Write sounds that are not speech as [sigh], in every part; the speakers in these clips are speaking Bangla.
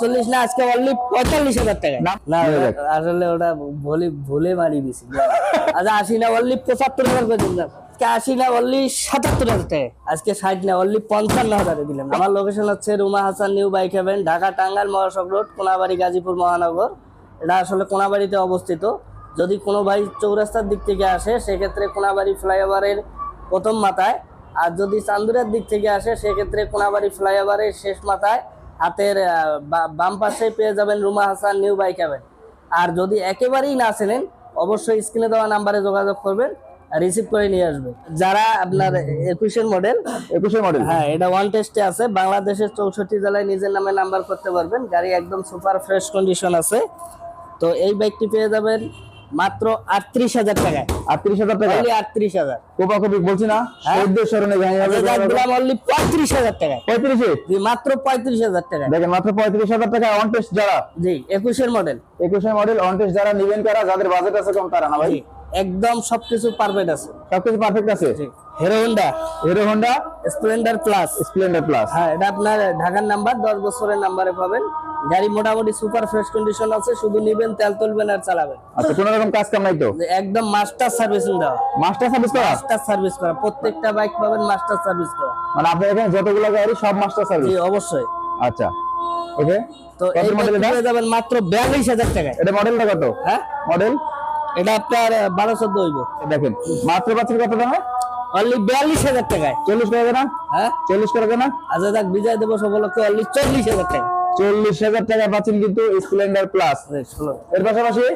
চল্লিশ না আজকে অনলি পঁয়তাল্লিশ হাজার টাকা। না। আসলে ওটা ভুলে ভুলে মারি দিছি। আচ্ছা আশি না অনলি পঁচাত্তর হাজার করে দিলাম। আশি না অনলি সাতাত্তর হাজার টাকা। আজকে ষাট না অনলি পঞ্চান্ন হাজারে দিলাম। আমার লোকেশন হচ্ছে Ruma Hasan new bike haven Dhaka মহাসড়ক রোড কোনাবাড়ি গাজীপুর মহানগর। এটা আসলে কোনাবাড়িতে অবস্থিত। যদি কোনো ভাই চৌরাস্তার দিক থেকে আসে সেক্ষেত্রে কোনাবাড়ি ফ্লাইওভারের প্রথম মাথায়। আর যদি চান্দুরের দিক থেকে আসে সেক্ষেত্রে কোনাবাড়ি ফ্লাইওভারের শেষ মাথায়। হাতের বাম পাশে পেয়ে যাবেন Ruma Hasan new bike haven আর যদি একেবারেই না চেনেন অবশ্যই স্ক্রিনে দেওয়া নাম্বারে যোগাযোগ করবেন রিসিভ করে নিয়ে আসবে যারা আপনার একুশের মডেল একুশের মডেল? হ্যাঁ এটা ওয়ান টেস্টে আছে বাংলাদেশের চৌষট্টি জেলায় নিজের নামে নাম্বার করতে পারবেন। গাড়ি একদম সুপার ফ্রেশ কন্ডিশন আছে। তো এই বাইকটি পেয়ে যাবেন মাত্র আটত্রিশ হাজার টাকায়। আটত্রিশ হাজার টাকা আটত্রিশ হাজার। কোপা কপি বলছি না? হ্যাঁ? চোদ্দ স্মরণে ভাই দিলাম অনলি পঁয়ত্রিশ হাজার টাকায়। পঁয়ত্রিশে? মাত্র পঁয়ত্রিশ হাজার টাকায়। দেখেন মাত্র পঁয়ত্রিশ হাজার টাকা অন টেস্ট যারা। জি একুশের মডেল একুশে মডেল অন টেস্ট যারা নিবেন কারা? যাদের বাজেট আছে কম তারা না ভাই? একদম সবকিছু পারফেক্ট আছে। সবকিছু পারফেক্ট আছে? জি। Hero Honda Hero Honda Splendor plus Splendor plus হ্যাঁ এটা আপনার ঢাকার নাম্বার দশ বছরের নাম্বারে পাবেন। গাড়ি মোটামুটি সুপার ফ্রেশ কন্ডিশন আছে শুধু নিবেন তেল তুলবেন আর চালাবেন। আচ্ছা কোনো রকম কাজ কাম নাই তো? একদম মাস্টার সার্ভিসিং দাও। মাস্টার সার্ভিস করা? মাস্টার সার্ভিস করা। প্রত্যেকটা বাইক পাবেন মাস্টার সার্ভিস করা। মানে আপনার এখানে যতগুলো গাড়ি সব মাস্টার সার্ভিস জি অবশ্যই। আচ্ছা। ওকে তো এই বাইকটি পেয়ে যাবেন মাত্র বিয়াল্লিশ হাজার টাকায়। এটা মডেলটা কত? হ্যাঁ? মডেল এটা আপনার বারো চোদ্দ হইব। দেখেন মাত্র পাচ্ছেন কত দামে অনলি বিয়াল্লিশ হাজার টাকায়। চল্লিশ করে না হ্যাঁ? চল্লিশ করে না আচ্ছা দেখ বিজয় দিবস উপলক্ষে অনলি চল্লিশ হাজার টাকা চল্লিশ হাজার টাকা পাচ্ছেন কিন্তু স্প্লেন্ডার প্লাস এর পাশাপাশি?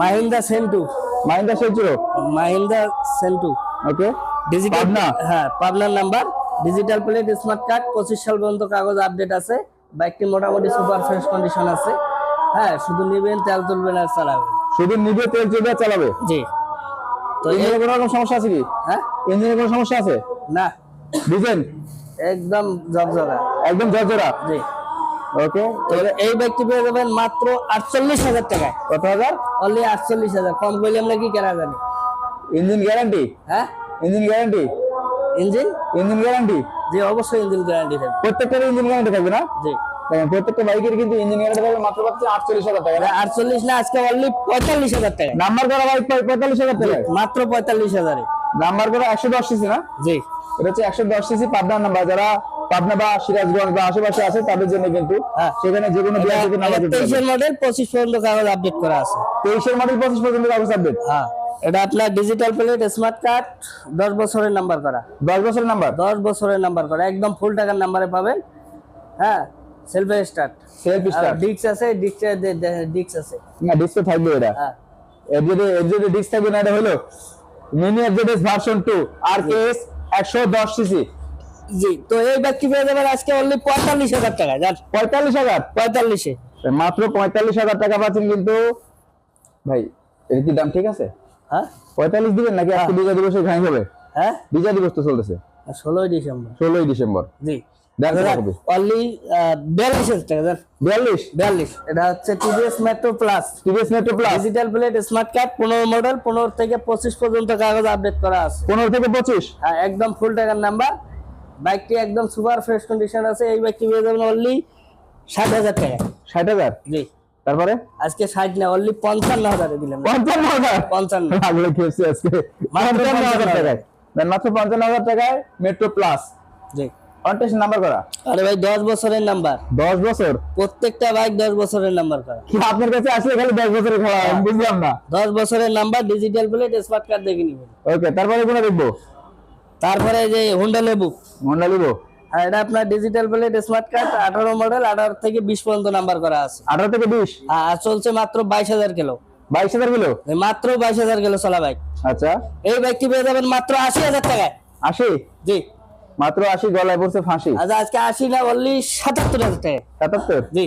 Mahindra Centuro Mahindra Centuro Mahindra Centuro okay digital? হ্যাঁ পাবনার number. Digital plate smart card পঁচিশ সাল পর্যন্ত কাগজ আপডেট আছে। বাইকটি মোটামুটি সুপার ফ্রেশ কন্ডিশন আছে। হ্যাঁ শুধু নিবেন তেল তুলবেন আর চালাবেন। শুধু নিজে তেল চেপে চালাবে? জি। তো ইঞ্জিনের কোনো রকম সমস্যা আছে কি? হ্যাঁ? ইঞ্জিনের কোনো সমস্যা আছে? না। ডিজেল একদম জগজগা একদম জর্জরা জি। ওকে? তো এই বাইকটি পেয়ে যাবেন মাত্র আটচল্লিশ হাজার টাকায় কত হাজার? অনলি আটচল্লিশ হাজার। কম করলে আমরা কি কেনা জানি ইঞ্জিন গ্যারান্টি? হ্যাঁ? Engine guarantee? Engine? Engine guarantee? জি অবশ্যই ইঞ্জিন গ্যারান্টি থাকবে। প্রত্যেকটার ইঞ্জিন গ্যারান্টি থাকবে না? জি। প্রত্যেকটা বাইকের কিন্তু ইঞ্জিন গ্যারান্টি থাকবে মাত্র পাচ্ছে আটচল্লিশ হাজার টাকা আটচল্লিশ না আজকে অনলি পঁয়তাল্লিশ হাজার টাকা। নাম্বার করা বাইক পাই পঁয়তাল্লিশ হাজার টাকা মাত্র পঁয়তাল্লিশ হাজারে। নাম্বার করা একশো দশ সিসি না? জি। এটা হচ্ছে একশো দশ সিসি পাবনার নাম্বার। যারা পাবনা বা সিরাজগঞ্জ বা আশেপাশে আছে তাদের জন্য কিন্তু হ্যাঁ। সেখানে যে কোনো তেইশের মডেল পঁচিশ পর্যন্ত কাগজ আপডেট করা আছে। তেইশের মডেল পঁচিশ পর্যন্ত কাগজ আপডেট হ্যাঁ। এটা আপনার ডিজিটাল প্লেট স্মার্ট কার্ড দশ বছরের নাম্বার করা। দশ বছরের নাম্বার দশ বছরের নাম্বার করা। একদম ফুল টাকার নাম্বারে পাবেন। হ্যাঁ সেলফে স্টার্ট সেলফ স্টার্ট ডিক্স আছে ডিক্স ডিক্স আছে। না ডিসপ্লে থাকবে এটা। হ্যাঁ। এফজেডে এফজেডে ডিস্ক থাকবে না এটা হলো mini FZS version two R K S একশো দশ সিসি জি তো এই ব্যক্তি পেয়ে যাবেন আজকে অনলি পঁয়তাল্লিশ হাজার টাকা যান পঁয়তাল্লিশ হাজার? পঁয়তাল্লিশে। মাত্র পঁয়তাল্লিশ হাজার টাকা পাচ্ছেন কিন্তু ভাই এর কি দাম ঠিক আছে? হ্যাঁ? পঁয়তাল্লিশ দিবেন নাকি আজকে বিজয় দিবসে ঘাই হবে? হ্যাঁ? বিজয় দিবস তো চলতেছে। ষোলোই ডিসেম্বর। ষোলোই ডিসেম্বর। জি। অনলি বিয়াল্লিশ হাজার টাকা বিয়াল্লিশ? বিয়াল্লিশ। এটা হচ্ছে TVS Metro plus TVS Metro plus digital plate smart card পনেরো মডেল পনেরো থেকে পঁচিশ পর্যন্ত কাগজ আপডেট করা আছে। পনেরো থেকে পঁচিশ? হ্যাঁ একদম ফুল টাকার নাম্বার বাইকটি একদম সুপার ফ্রেশ কন্ডিশন আছে এই বাইকটি পেয়ে যাবেন অনলি ষাট হাজার টাকা। ষাট হাজার? জি। তারপরে? আজকে ষাট না অনলি পঞ্চান্ন হাজারে দিলাম। পঞ্চান্ন হাজার পঞ্চান্ন। লাগলে খেয়েছি আজকে। পঞ্চান্ন হাজার 55,000 টাকায়। মাত্র পঞ্চান্ন হাজার টাকায় মেট্রো প্লাস জি। কন্টেস্ট নাম্বার করা। আরে ভাই দশ বছরের নাম্বার দশ বছর? প্রত্যেকটা বাইক দশ বছরের নাম্বার করা। কি আপনার কাছে আসলে খালি দশ বছরের খেলা? বুঝলাম না। দশ বছরের number digital plate smart card দেখে নিবেন। ওকে তারপরে কোনো দেখব? তারপরে যে হুন্ডা লেবু মন্ডা লেবু আর এটা আপনার ডিজিটাল প্লেট স্মার্ট কার্ড আঠারো মডেল আঠারো থেকে বিশ পর্যন্ত নাম্বার করা আছে। আঠারো থেকে বিশ? আর চলছে মাত্র বাইশ হাজার কিলো। বাইশ হাজার কিলো? মাত্র বাইশ হাজার কিলো চলা বাইক আচ্ছা। এই বাইকটি পেয়ে যাবেন মাত্র আশি হাজার টাকায়। আশি? জি। মাত্র আশি গলায় পড়ছে ফাঁসি। আচ্ছা আজকে আশি না বললি সাতাত্তর হাজার টাকা সাতাত্তর? জি।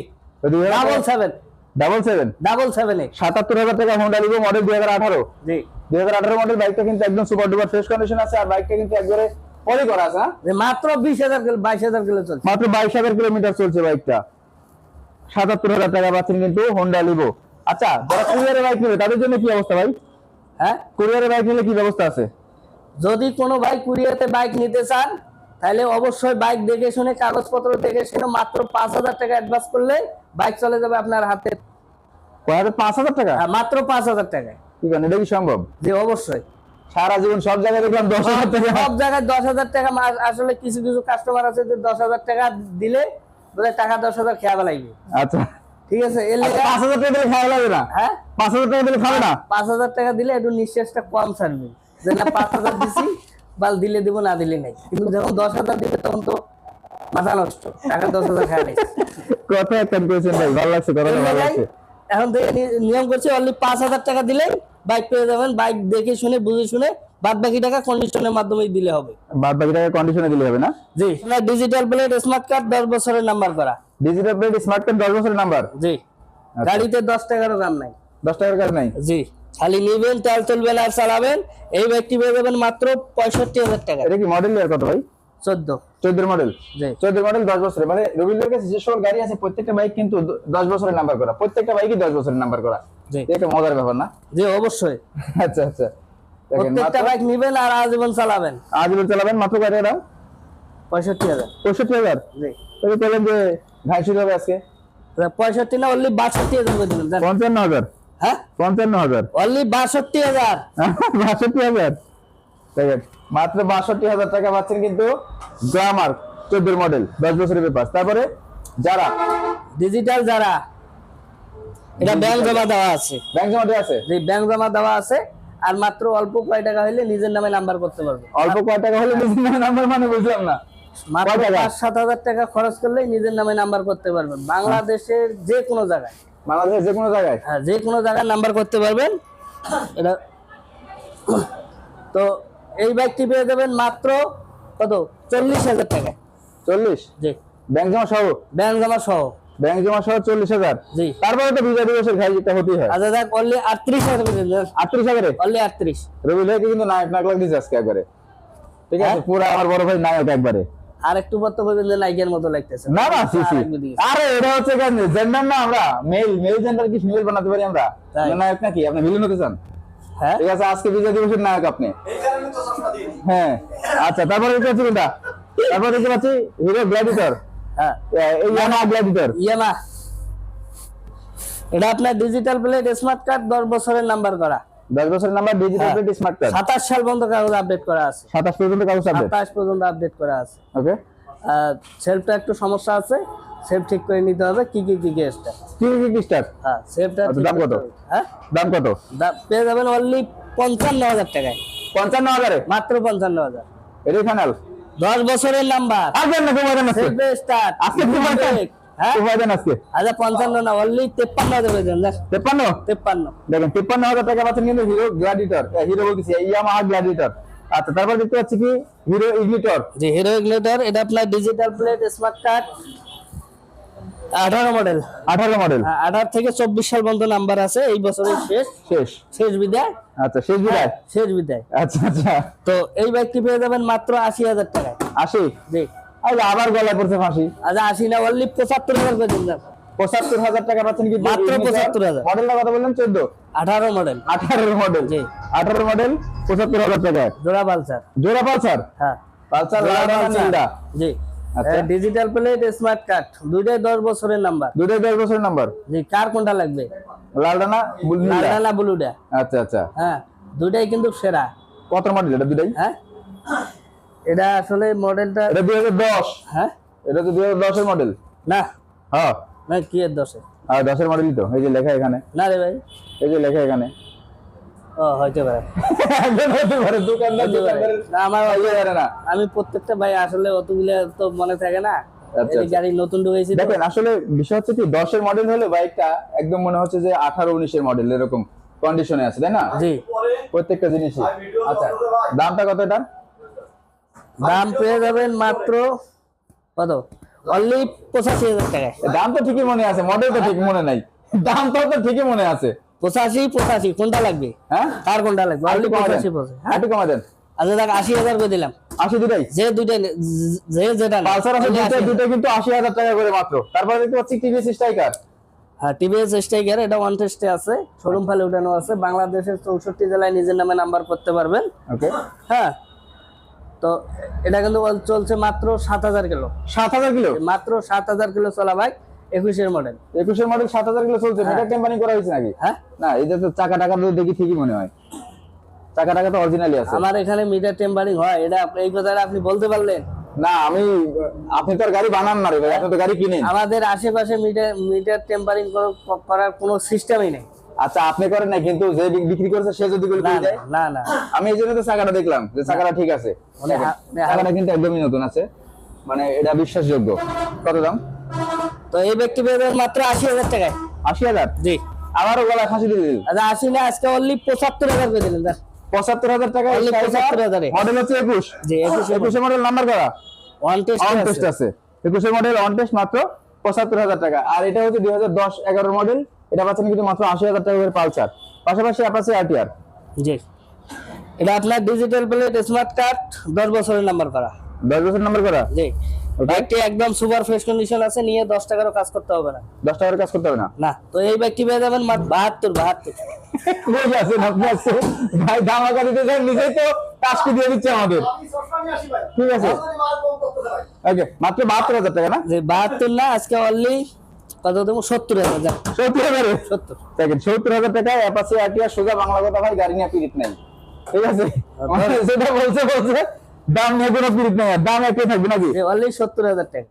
Double seven double seven double seven সাতাত্তর হাজার টাকা হোন্ডা লিবো মডেল দুই হাজার আঠারো। জি। দুই হাজার আঠারো মডেল বাইকটা কিন্তু একদম সুপার ডুপার ফ্রেশ কন্ডিশন আছে আর বাইকটা কিন্তু একবারে পরে করা আছে হ্যাঁ? মাত্র বিশ হাজার বাইশ হাজার কিলো চলছে। মাত্র বাইশ হাজার কিলোমিটার চলছে বাইকটা সাতাত্তর হাজার টাকা পাচ্ছেন কিন্তু হোন্ডা লিবো আচ্ছা যারা কুরিয়ারে বাইক নেবে তাদের জন্য কি অবস্থা ভাই? হ্যাঁ? কুরিয়ারে বাইক নিলে কি ব্যবস্থা আছে? যদি কোনো ভাই কুরিয়াতে বাইক নিতে চান তাহলে অবশ্যই বাইক দেখে শুনে কাগজপত্র দেখে শুনে মাত্র পাঁচ হাজার টাকা অ্যাডভান্স করলে বাইক চলে যাবে আপনার হাতে। পাঁচ হাজার টাকা? আহ, মাত্র পাঁচ হাজার টাকা। কি করেন এটা কি সম্ভব? যে অবশ্যই। সারা জীবন সব জায়গায় দেখলাম দশ হাজার টাকা। সব জায়গায় দশ হাজার টাকা আসলে কিছু কিছু কাস্টমার আছে যে দশ হাজার টাকা দিলে বলে টাকা দশ হাজার খেয়া লাগবে আচ্ছা। ঠিক আছে এর লেগে পাঁচ হাজার টাকা দিলে খাওয়া লাগবে না? হ্যাঁ? পাঁচ হাজার টাকা দিলে খাবে না? পাঁচ হাজার টাকা দিলে একটু নিঃশ্বাসটা কম ছাড়বে। যে না পাঁচ হাজার দিছি বাল দিলে দিব না দিলে নাই। কিন্তু যখন দশ হাজার দিবে তখন তো মাথা নষ্ট। টাকা দশ হাজার খেয়া নেই। কথা একটা করেছেন ভাই ভালো লাগছে কথাটা ভালো লাগছে। এখন থেকে নিয়ম করছে অনলি পাঁচ হাজার টাকা দিলে বাইক পেয়ে যাবেন। বাইক দেখে শুনে বুঝে শুনে বাদ বাকি টাকা কন্ডিশনের মাধ্যমে দিলে হবে। বাদ বাকি টাকা কন্ডিশনে দিলে হবে না? জি। আপনার ডিজিটাল প্লেট স্মার্ট কার্ড দশ বছরের নাম্বার করা। ডিজিটাল প্লেট স্মার্ট কার্ড দশ বছরের নাম্বার জি। গাড়িতে দশ টাকারও দাম নাই। দশ টাকার কাজ নাই? জি। খালি নিবেন তেল তুলবেন আর চালাবেন এই ব্যক্তি পেয়ে যাবেন মাত্র পঁয়ষট্টি হাজার টাকা। এটা কি মডেল ইয়ার কত ভাই? চোদ্দ। চোদ্দ মডেল চোদ্দ মডেল দশ বছরের। মানে রবিলের কাছে যে সকল গাড়ি আছে প্রত্যেকটা বাইক কিন্তু দশ বছরের নাম্বার করা। প্রত্যেকটা বাইকই দশ বছরের নাম্বার করা। জি। এটা মজার ব্যাপার না? জি অবশ্যই। [laughs] আচ্ছা আচ্ছা। প্রত্যেকটা বাইক নিবেন আর আজীবন চালাবেন। আজীবন চালাবেন মাত্র পঁয়ষট্টি হাজার। পঁয়ষট্টি হাজার? জি। তবে যে ভাই শুরু হবে আজকে? পঁয়ষট্টি না অনলি বাষট্টি হাজার পঞ্চান্ন হাজার। হ্যাঁ? পঞ্চান্ন হাজার। অনলি বাষট্টি হাজার। [laughs] বাষট্টি হাজার। মাত্র বাষট্টি হাজার টাকা পাচ্ছেন কিন্তু গ্রামার চোদ্দ মডেল দশ বছরের পেপার তারপরে যারা ডিজিটাল যারা এটা ব্যাংক জমা দেওয়া আছে। ব্যাংক জমাতে আছে? যে ব্যাংক জমা দেওয়া আছে। আর মাত্র অল্প কয় টাকা হইলে নিজের নামে নাম্বার করতে পারবে। অল্প কয় টাকা হলে নিজের নাম্বার মানে বুঝলাম না। মাত্র পাঁচ সাত হাজার টাকা খরচ করলে নিজের নামে নাম্বার করতে পারবেন। বাংলাদেশের যে কোনো জায়গায়। বাংলাদেশের যে কোনো জায়গায়? হ্যাঁ যে কোনো জায়গায় নাম্বার করতে পারবেন। এটা তো এই বাইকটি পেয়ে যাবেন মাত্র কত? চল্লিশ হাজার টাকা। চল্লিশ? জি। ব্যাংক জমা সহ? ব্যাংক জমা সহ। ব্যাংক জমা সহ চল্লিশ হাজার? জি। তারপরে তো বিজয় দিবসের খাইটা হতেই হয়। আচ্ছা দেখ অনলি আটত্রিশ হাজার আটত্রিশ হাজারে? অনলি আটত্রিশ। রবি ভাইকে কিন্তু নায়ক নায়ক দিচ্ছে আজকে একবারে। ঠিক আছে? পুরো আমার বড় ভাই নায়ক একবারে। আর একটু মতো লাগতেছে। না না সি সি। আরে এটা হচ্ছে জেন্ডার না আমরা মেল মেল জেন্ডার কি ফিমেল বানাতে পারি আমরা? নায়ক নাকি? আপনি ভিলেন হতে চান? হ্যাঁ? ঠিক আছে আজকে বিজয় দিবসের নায়ক আপনি। হ্যাঁ। আচ্ছা তারপরে পাচ্ছি কোনটা? তারপরে দেখতে পাচ্ছি হিরো গ্ল্যাডিটর হ্যাঁ। এই ইয়ামা গ্ল্যাডিটর ইএমআ এটা আপনার ডিজিটাল প্লেট স্মার্ট কার্ড দশ বছরের নাম্বার করা। দশ বছরের number digital. Plate smart card সাতাশ সাল পর্যন্ত কাগজ আপডেট করা আছে। সাতাশ পর্যন্ত কাগজ আপডেট পর্যন্ত আপডেট করা আছে। ওকে সেলফটা একটু সমস্যা আছে। সেলফ ঠিক করে নিতে হবে। কি কি কি গেস্টটা কি কি কি স্টার হ্যাঁ সেলফটা আচ্ছা, দাম কত? হ্যাঁ? দাম কত? পেয়ে যাবেন অনলি পঞ্চান্ন হাজার টাকায়। পঞ্চান্ন হাজারে? মাত্র পঞ্চান্ন হাজার। এটাই ফাইনাল দশ বছরের নাম্বার আসবেন না দেন আজকে সেলফ স্টার্ট আজকে হ্যাঁ? আজকে? আচ্ছা পঞ্চান্ন না অনলি তেপ্পান্ন হাজার তেপ্পান্ন? তেপ্পান্ন। দেখেন তিপ্পান্ন হাজার টাকা পাচ্ছেন কিন্তু হিরো গ্ল্যাডিটর হিরো বলতেছি ইয়ামাহা গ্ল্যাডিটর আচ্ছা তারপর দেখতে পাচ্ছি কি? হিরো ইগনিটর যে হিরো ইগনিটর এটা আপনার ডিজিটাল প্লেট স্মার্ট কার্ড আঠারো মডেল আঠারো মডেল আঠারো থেকে চব্বিশ সাল পর্যন্ত নাম্বার আছে এই বছরের শেষ। শেষ। শেষ বিদায়। আচ্ছা শেষ বিদায়? শেষ বিদায়। আচ্ছা আচ্ছা। তো এই বাইকটি পেয়ে যাবেন মাত্র আশি হাজার টাকায়। আশি? জি। আবার গলায় পড়ছে ফাঁসি। আচ্ছা আশি না অনলি পঁচাত্তর হাজার করে পঁচাত্তর হাজার টাকা পাচ্ছেন কিন্তু মাত্র 75,000 মডেলটা কথা বললেন? চোদ্দ? আঠারো মডেল আঠারো মডেল জি। আঠারো মডেল পঁচাত্তর হাজার টাকা। জোড়া পালসার। জোড়া পালসার? হ্যাঁ। পালসার জি। ডিজিটাল প্লেট স্মার্ট কার্ড দুইটাই দশ বছরের নাম্বার দুইটাই দশ বছরের নাম্বার জি কার কোনটা লাগবে? লালটা না বুল- না ব্লুটা আচ্ছা আচ্ছা। হ্যাঁ দুইটাই কিন্তু সেরা। কত মডেল এটা দুটাই হ্যাঁ। এটা আসলে মডেলটা এটা দুই হাজার দশ। হ্যাঁ? এটা তো দুই হাজার দশের মডেল। না। হ্যাঁ। না কি এর দশে আর দশের মডেলই তো। এই যে লেখা এখানে। না রে ভাই। এই যে লেখা এখানে। ও হইতে পারে। [laughs] হতে পারে, দোকানদার হইতে পারে। দোকানদারের না, আমার হইতে পারে না। আমি প্রত্যেকটা ভাই আসলে অতগুলো তো মনে থাকে না। আচ্ছা, এই গাড়ি নতুন ঢুকেছি। দেখেন আসলে বিষয় হচ্ছে কি দশের মডেল হলে বাইকটা একদম মনে হচ্ছে যে আঠারো উনিশের মডেল এরকম কন্ডিশনে আছে তাই না? জি। প্রত্যেকটা জিনিসই। আচ্ছা দামটা কত এটা দাম পেয়ে যাবেন মাত্র কত? অনলি পঁচাশি হাজার টাকায়। দাম তো ঠিকই মনে আছে মডেল তো ঠিক মনে নাই। দাম তো তো ঠিকই মনে আছে। পঁচাশি পঁচাশি কোনটা লাগবে? হ্যাঁ? কার কোনটা লাগবে? অনলি পঁচাশি পঁচাশি। হ্যাঁ একটু কমা দেন। আচ্ছা দেখ আশি হাজার করে দিলাম। আশি দুটাই? যে দুইটা নে- যে যেটা পালসার আছে only দুইটা 80,000 দুটো কিন্তু আশি হাজার টাকা করে মাত্র। তারপরে দেখতে পাচ্ছি টিভিএস স্ট্রাইকার। হ্যাঁ টিভিএস স্ট্রাইকার এটা ওয়ান টেস্টে আছে। শোরুম ফাইলে উঠানো আছে। বাংলাদেশের চৌষট্টি জেলায় নিজের নামে নাম্বার করতে পারবেন। ওকে হ্যাঁ তো এটা কিন্তু চলছে মাত্র সাত হাজার কিলো। সাত হাজার কিলো? মাত্র সাত হাজার কিলো চলা বাইক একুশের মডেল একুশের মডেল সাত হাজার কিলো চলছে এটা টেম্পারিং করা হয়েছে নাকি? হ্যাঁ। না এটা তো চাকা টাকা তো দেখি ঠিকই মনে হয়। চাকা টাকা তো অরিজিনালি আছে। আমার এখানে মিটার টেম্পারিং হয় এটা এই কথাটা আপনি বলতে পারলেন? না আমি আপনি তো আর গাড়ি বানান না রে ভাই আপনি তো গাড়ি কিনেন। আমাদের আশেপাশে মিটার মিটার টেম্পারিং করার কোনো সিস্টেমই নেই। আচ্ছা আপনি করেন না কিন্তু যে বিক্রি করছে সে যদি করে না না না আমি এই জন্য তো চাকাটা দেখলাম যে চাকাটা ঠিক আছে। মানে মানে চাকাটা কিন্তু একদমই নতুন আছে। মানে এটা বিশ্বাসযোগ্য। কত দাম? তো এই ব্যক্তি পেয়ে মাত্র আশি হাজার টাকায়। আশি হাজার? জি। আমারও গলা খাসি দিয়ে দিল আচ্ছা আশি না আজকে অনলি পঁচাত্তর হাজার করে দিলেন স্যার। পঁচাত্তর হাজার টাকা Only 75,000 এ। মডেল হচ্ছে একুশ। জি একুশে একুশে মডেল নাম্বার করা। ওয়ান টেস্ট অন টেস্ট আছে। একুশের মডেল অন টেস্ট মাত্র পঁচাত্তর হাজার টাকা। আর এটা হচ্ছে দুই হাজার দশ এগারো মডেল এটা পাচ্ছেন কিন্তু মাত্র আশি হাজার টাকা করে পালসার। পাশাপাশি আছে আরটিআর জি। এটা আপনার ডিজিটাল প্লেট স্মার্ট কার্ড দশ বছরের নাম্বার করা। দশ বছরের নাম্বার করা? জি। বাইকটি একদম সুপার ফ্রেশ কন্ডিশন আছে নিয়ে দশ টাকারও কাজ করতে হবে না। দশ টাকার কাজ করতে হবে না? না তো এই ব্যক্তি পেয়ে যাবেন মাত্র বাহাত্তর বাহাত্তর। কই আছেন আপনি আজকে? ভাই ধামাকা দিতে চান নিজেই তো টাস্কি দিয়ে দিচ্ছে আমাদের। ঠিক আছে। ওকে মাত্র বাহাত্তর হাজার টাকা না? যে বাহাত্তর না আজকে অনলি কত দেবো সত্তর হাজার সত্তর হাজার? সত্তর। দেখেন সত্তর হাজার টাকায় অ্যাপাসি সোজা বাংলা কথা ভাই গাড়ি নিয়ে পিরিত নাই। ঠিক আছে? [laughs] যেটা বলছে বলছে দাম নিয়ে কোনো পিরিত নাই আর দাম একই থাকবে নাকি? অনলি সত্তর হাজার টাকা।